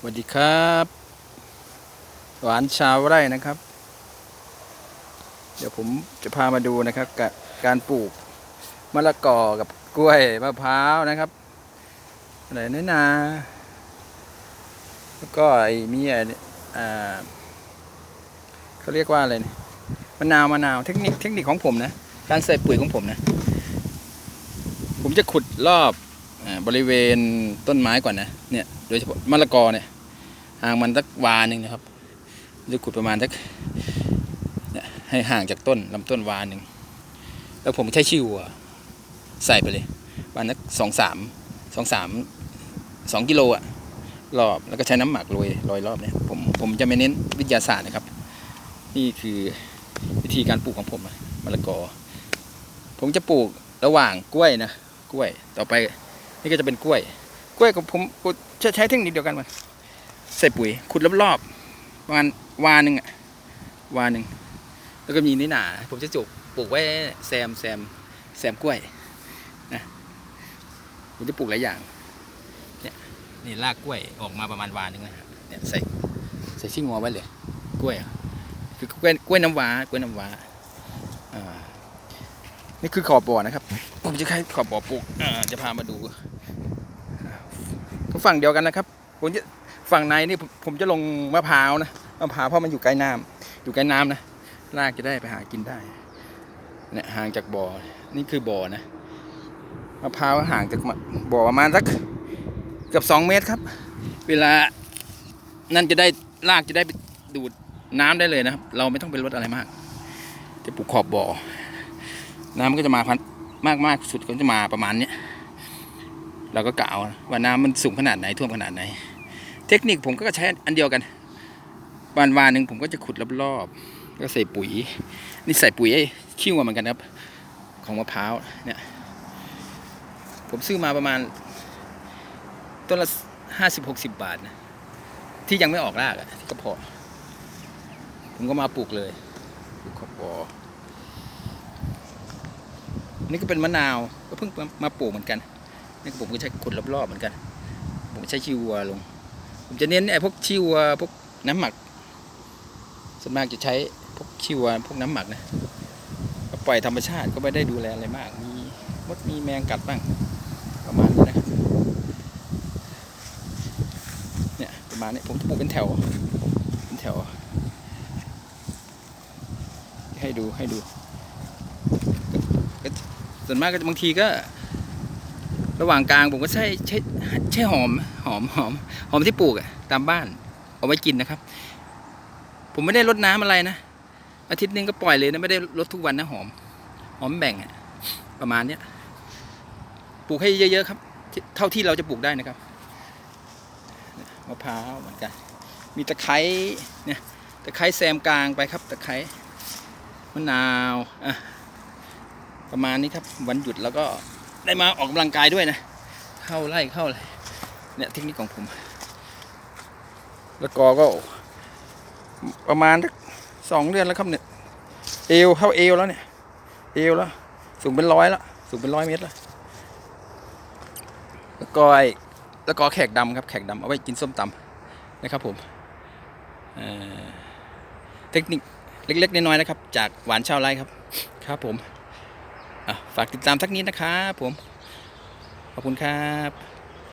สวัสดีครับ หวานชาวไร่นะครับ เดี๋ยวผมจะพามาดูนะครับกะการปลูกมะละกอกับกล้วยมะพร้าวนะครับอะไรนี่นา แล้วก็ไอ้มีอะไรเนี่ยอ่าเขาเรียกว่าอะไรนี่ยมะนาวมะนาวเทคนิคเทคนิคของผมนะ การใส่ปุ๋ยของผมนะ ผมจะขุดรอบ บริเวณต้นไม้ก่อนนะเนี่ยโดยเฉพาะมะละกอเนี่ยห่างมันสักวาหนึ่งนะครับจะขุดประมาณสักให้ห่างจากต้นลำต้นวาหนึ่งแล้วผมใช้ชิวใส่ไปเลยวันนักสองสามสองสามสองกิโลอะรอบแล้วก็ใช้น้ำหมักโรยโรยรอบเนี่ยผมผมจะไม่เน้นวิทยาศาสตร์นะครับ นี่คือวิธีการปลูกของผมมะละกอ ผมจะปลูกระหว่างกล้วยนะกล้วยต่อไป นี่ก็จะเป็นกล้วย กล้วยกับผมจะใช้เทคนิคเดียวกันมันใส่ปุ๋ยขุดรอบๆประมาณวาหนึ่งอะวาหนึ่งแล้วก็มีนี่หนาผมจะจุกปลูกไว้แซมแซมแซมกล้วยนะผมจะปลูกหลายอย่างเนี่ยนี่รากกล้วยออกมาประมาณวาหนึ่งนะครับเนี่ยใส่ใส่ชิ้งงัวไว้เลย กล้วยคือกล้วยกล้วยน้ำว้ากล้วยน้ำว้าอ่านี่คือขอบบ่อนะครับ ผมจะใช้ขอบบ่อปลูกอ่าจะพามาดู ฝั่งเดียวกันนะครับผมจะฝั่งในนี่ผมจะลงมะพร้าวนะมะพร้าวเพราะมันอยู่ใกล้น้ำอยู่ใกล้น้ำนะรากจะได้ไปหากินได้เนี่ยห่างจากบ่อนี่คือบ่อนะมะพร้าวห่างจากบ่อประมาณสักเกือบสองเมตรครับ เวลานั่นจะได้รากจะได้ไปดูดน้ำได้เลยนะครับ เราไม่ต้องไปลดอะไรมาก จะปลูกขอบบ่อ น้ำก็จะมาพันมากมากสุดก็จะมาประมาณเนี้ย เราก็กะเอาว่าน้ำมันสูงขนาดไหนท่วมขนาดไหน เทคนิคผมก็ใช้อันเดียวกันวานวานหนึ่งผมก็จะขุดรอบๆก็ใส่ปุ๋ย นี่ใส่ปุ๋ยไอ้ขี้วัวเหมือนกันครับ ของมะพร้าวเนี่ยผมซื้อมาประมาณต้นละห้าสิบหกสิบบาทนะที่ยังไม่ออกรากอะก็พอ ผมก็มาปลูกเลยปลูกขอบอนี่ก็เป็นมะนาวก็เพิ่งมาปลูกเหมือนกัน นี่ผมก็ใช้ขุดรอบๆเหมือนกัน ผมใช้ชีวัวลง ผมจะเน้นไอ้พวกชีวัวพวกน้ำหมัก ส่วนมากจะใช้พวกชีวัวพวกน้ำหมักนะก็ปล่อยธรรมชาติก็ไม่ได้ดูแลอะไรมาก มีมดมีแมงกัดบ้างประมาณนี้นะเนี่ยประมาณนี้ผมจะปลูกเป็นแถวเป็นแถว ให้ดูให้ดูส่วนมากก็บางทีก็ ระหว่างกลางผมก็ใช้ใช้ใช้หอมหอมหอมหอมที่ปลูกอะตามบ้านเอาไว้กินนะครับ ผมไม่ได้รดน้ำอะไรนะอาทิตย์หนึงก็ปล่อยเลยนะไม่ได้รดทุกวันนะหอม หอมแบ่งอะประมาณเนี้ยปลูกให้เยอะๆครับ เท่าที่เราจะปลูกได้นะครับมะพร้าวเหมือนกัน มีตะไคร้เนี่ยตะไคร้แซมกลางไปครับ ตะไคร้มะนาวอะประมาณนี้ครับ วันหยุดแล้วก็ ได้มาออกกำลังกายด้วยนะ เข้าไล่เข้าเลยเนี่ยเทคนิคของผม แล้วก็ก็ ประมาณสักสองเดือนแล้วครับเนี่ย เอวเข้าเอวแล้วเนี่ย เอวแล้ว สูงเป็นร้อยแล้ว สูงเป็นร้อยเมตรแล้วแล้วก็ไอ้แล้วก็แขกดำครับ แขกดำเอาไว้กินส้มตำนะครับผมเอ่อเทคนิคเล็กๆน้อยๆนะครับ จากหวานชาวไร่ครับ ครับผมอะ ฝากติดตามสักนิดนะครับผม ขอบคุณครับ